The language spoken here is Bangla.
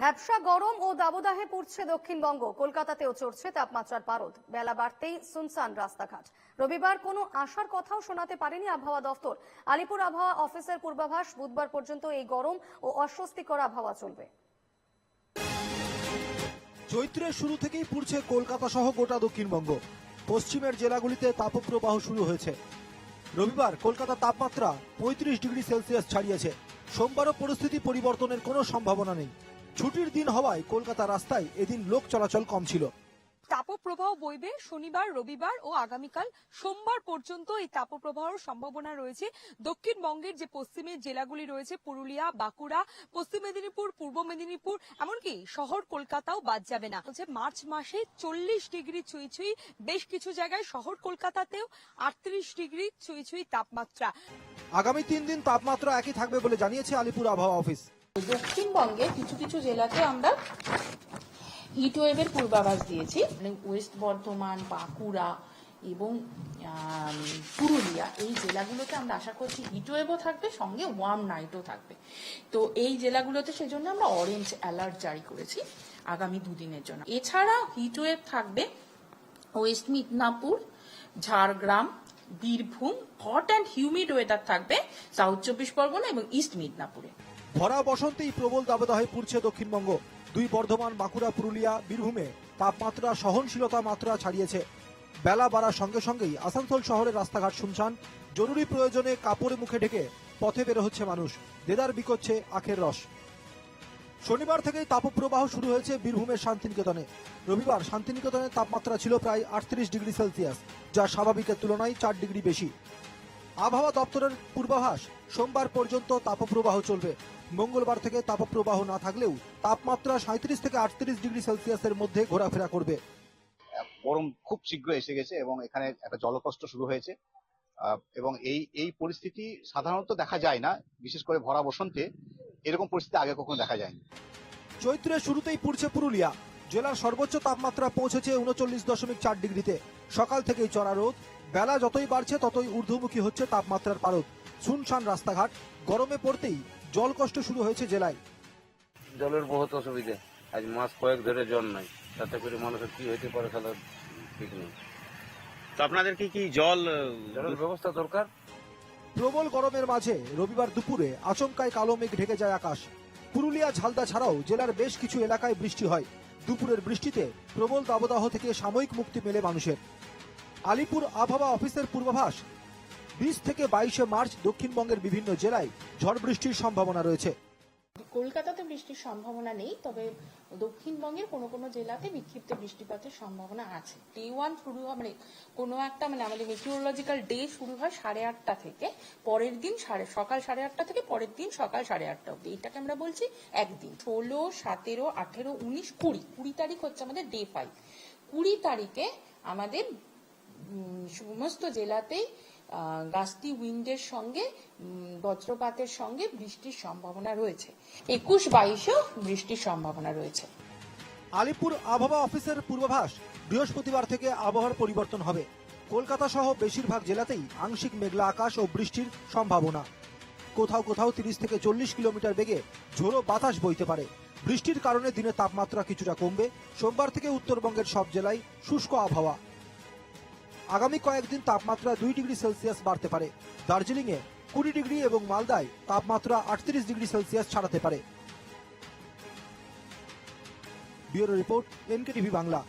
ভ্যাবসা গরম ও দাবদাহে পড়ছে দক্ষিণবঙ্গ। কলকাতাতেও চড়ছে তাপমাত্রার পারদ। বেলা বাড়তেই সুনসান রাস্তাঘাট। রবিবার কোনো আশার কথাও শোনাতে পারেনি আবহাওয়া দফতর। আলিপুর আবহাওয়া অফিসের পূর্বাভাস, বুধবার পর্যন্ত এই গরম ও অস্বস্তিকর আবহাওয়া চলবে। চৈত্রের শুরু থেকেই পুড়ছে কলকাতা সহ গোটা দক্ষিণবঙ্গ। পশ্চিমের জেলাগুলিতে তাপপ্রবাহ শুরু হয়েছে। রবিবার কলকাতা তাপমাত্রা পঁয়ত্রিশ ডিগ্রি সেলসিয়াস ছাড়িয়েছে। সোমবারও পরিস্থিতি পরিবর্তনের কোনো সম্ভাবনা নেই। ছুটির দিন হওয়ায় কলকাতা রাস্তায় এদিন লোক চলাচল কম ছিল। তাপপ্রবাহ বইবে শনিবার রবিবার ও আগামীকাল। সোমবার পর্যন্ত এই তাপপ্রবাহের সম্ভাবনা রয়েছে। দক্ষিণবঙ্গের যে পশ্চিমের জেলাগুলি রয়েছে পুরুলিয়া বাঁকুড়া পশ্চিম মেদিনীপুর পূর্ব মেদিনীপুর এমনকি শহর কলকাতাও বাদ যাবে না। হচ্ছে মার্চ মাসে চল্লিশ ডিগ্রি ছুঁই ছুঁই বেশ কিছু জায়গায় শহর কলকাতাতেও আটত্রিশ ডিগ্রি ছুঁই ছুঁই তাপমাত্রা। আগামী তিন দিন তাপমাত্রা একই থাকবে বলে জানিয়েছে আলিপুর আবহাওয়া অফিস। দক্ষিণবঙ্গে কিছু কিছু জেলাতে আমরা হিট ওয়েভের পূর্বাভাস দিয়েছি মানে ওয়েস্ট বর্ধমান, বাঁকুড়া এবং পুরুলিয়া, এই জেলাগুলোতে আমরা আশা করছি হিট ওয়েভও থাকবে, সঙ্গে ওয়ার্ম নাইটও থাকবে। তো এই জেলাগুলোতে সেই জন্য আমরা অরেঞ্জ অ্যালার্ট জারি করেছি আগামী দুদিনের জন্য। এছাড়া হিট ওয়েভ থাকবে west Midnapore, Jhargram, Birbhum hot and humid weather থাকবে সাউথ চব্বিশ পরগনা এবং ইস্ট মিদনাপুরে। ভরা বসন্তেই প্রবল দাবদাহে পুড়ছে দক্ষিণবঙ্গ। দুই বর্ধমান, বাঁকুড়া, পুরুলিয়া, বীরভূমে তাপমাত্রা সহনশীলতা মাত্রা ছাড়িয়েছে। বেলা বাড়ার সঙ্গে সঙ্গেই আসানসোল শহরের রাস্তাঘাট শুনশান। জরুরি প্রয়োজনে কাপড়ে মুখে ঢেকে পথে বের হচ্ছে মানুষ। দেদার বিকোচ্ছে আখের রস। শনিবার থেকেই তাপপ্রবাহ শুরু হয়েছে বীরভূমের শান্তিনিকেতনে। রবিবার শান্তিনিকেতনের তাপমাত্রা ছিল প্রায় আটত্রিশ ডিগ্রি সেলসিয়াস, যা স্বাভাবিকের তুলনায় চার ডিগ্রি বেশি। আবহাওয়া দপ্তরের পূর্বাভাস, সোমবার পর্যন্ত তাপপ্রবাহ চলবে। মঙ্গলবার থেকে তাপপ্রবাহ না থাকলেও তাপমাত্রা সাঁত্রিশ থেকে আটত্রিশ ডিগ্রি সেলসিয়াসের মধ্যে ঘোরাফেরা করবে। গরম খুব শীঘ্র এসে গেছে এবং এখানে একটা জলকষ্ট শুরু হয়েছে। এবং এই এই পরিস্থিতি সাধারণত দেখা যায় না বিশেষ করে ভরা বসন্তে। এরকম পরিস্থিতি আগে কখনো দেখা যায়নি। চৈত্রের শুরুতেই পুড়ছে পুরুলিয়া। জেলার সর্বোচ্চ তাপমাত্রা পৌঁছেছে উনচল্লিশ দশমিক চার ডিগ্রিতে। সকাল থেকেই চড়া রোদ। বেলা যতই বাড়ছে ততই ঊর্ধ্বমুখী হচ্ছে তাপমাত্রার পারদ। শুনশান রাস্তাঘাট। গরমে পড়তেই জল কষ্ট শুরু হয়েছে জেলায়। জলের বহুত অসুবিধে। আজ মাস কয়েক ধরে জল নাই। তাতে করে মানুষের কি হইতে পারে তাহলে ঠিক নেই। তো আপনাদের কি কি জল জলের ব্যবস্থা দরকার? প্রবল গরমের মাঝে রবিবার দুপুরে আচমকায় কালো মেঘ ঢেকে যায় আকাশ। পুরুলিয়া ঝালদা ছাড়াও জেলার বেশ কিছু এলাকায় বৃষ্টি হয়। দুপুরের বৃষ্টিতে প্রবল দাবদাহ থেকে সাময়িক মুক্তি মেলে মানুষের। আলিপুর আবহাওয়া অফিসের পূর্বাভাস বিশ থেকে বাইশে মার্চ দক্ষিণবঙ্গের বিভিন্ন জেলায় ঝড় বৃষ্টির সম্ভাবনা রয়েছে। কলকাতাতে বৃষ্টির সম্ভাবনা নেই, তবে দক্ষিণবঙ্গের কোনো কোনো জেলাতে বিক্ষিপ্ত বৃষ্টিপাতের সম্ভাবনা আছে। ডে ওয়ান শুরু হয় মানে কোনো একটা মানে আমাদের মেটিওরোলজিক্যাল ডে শুরু হয় সাড়ে আটটা থেকে, পরের দিন সাড়ে, সকাল সাড়ে আটটা থেকে পরের দিন সকাল সাড়ে আটটা অব্দি এটাকে আমরা বলছি একদিন, ষোলো, সতেরো, আঠেরো, উনিশ, কুড়ি। কুড়ি তারিখ হচ্ছে আমাদের ডে ফাইভ কুড়ি তারিখে আমাদের সমস্ত জেলাতেই গাস্তি উইন্ডের সঙ্গে বজ্রপাতের সঙ্গে বৃষ্টির সম্ভাবনা রয়েছে। একুশ বাইশেও বৃষ্টির সম্ভাবনা রয়েছে। আলিপুর আবহাওয়া অফিসের পূর্বাভাস, বৃহস্পতিবার থেকে আবহাওয়ার পরিবর্তন হবে। কলকাতা সহ বেশিরভাগ জেলাতেই আংশিক মেঘলা আকাশ ও বৃষ্টির সম্ভাবনা। কোথাও কোথাও তিরিশ থেকে চল্লিশ কিলোমিটার বেগে ঝোড়ো বাতাস বইতে পারে। বৃষ্টির কারণে দিনের তাপমাত্রা কিছুটা কমবে। সোমবার থেকে উত্তরবঙ্গের সব জেলায় শুষ্ক আবহাওয়া। আগামী কয়েকদিন তাপমাত্রা দুই ডিগ্রি সেলসিয়াস বাড়তে পারে। দার্জিলিংয়ে কুড়ি ডিগ্রি এবং মালদায় তাপমাত্রা আটত্রিশ ডিগ্রি সেলসিয়াস ছাড়াতে পারে। Bureau report, NKTV Bangla.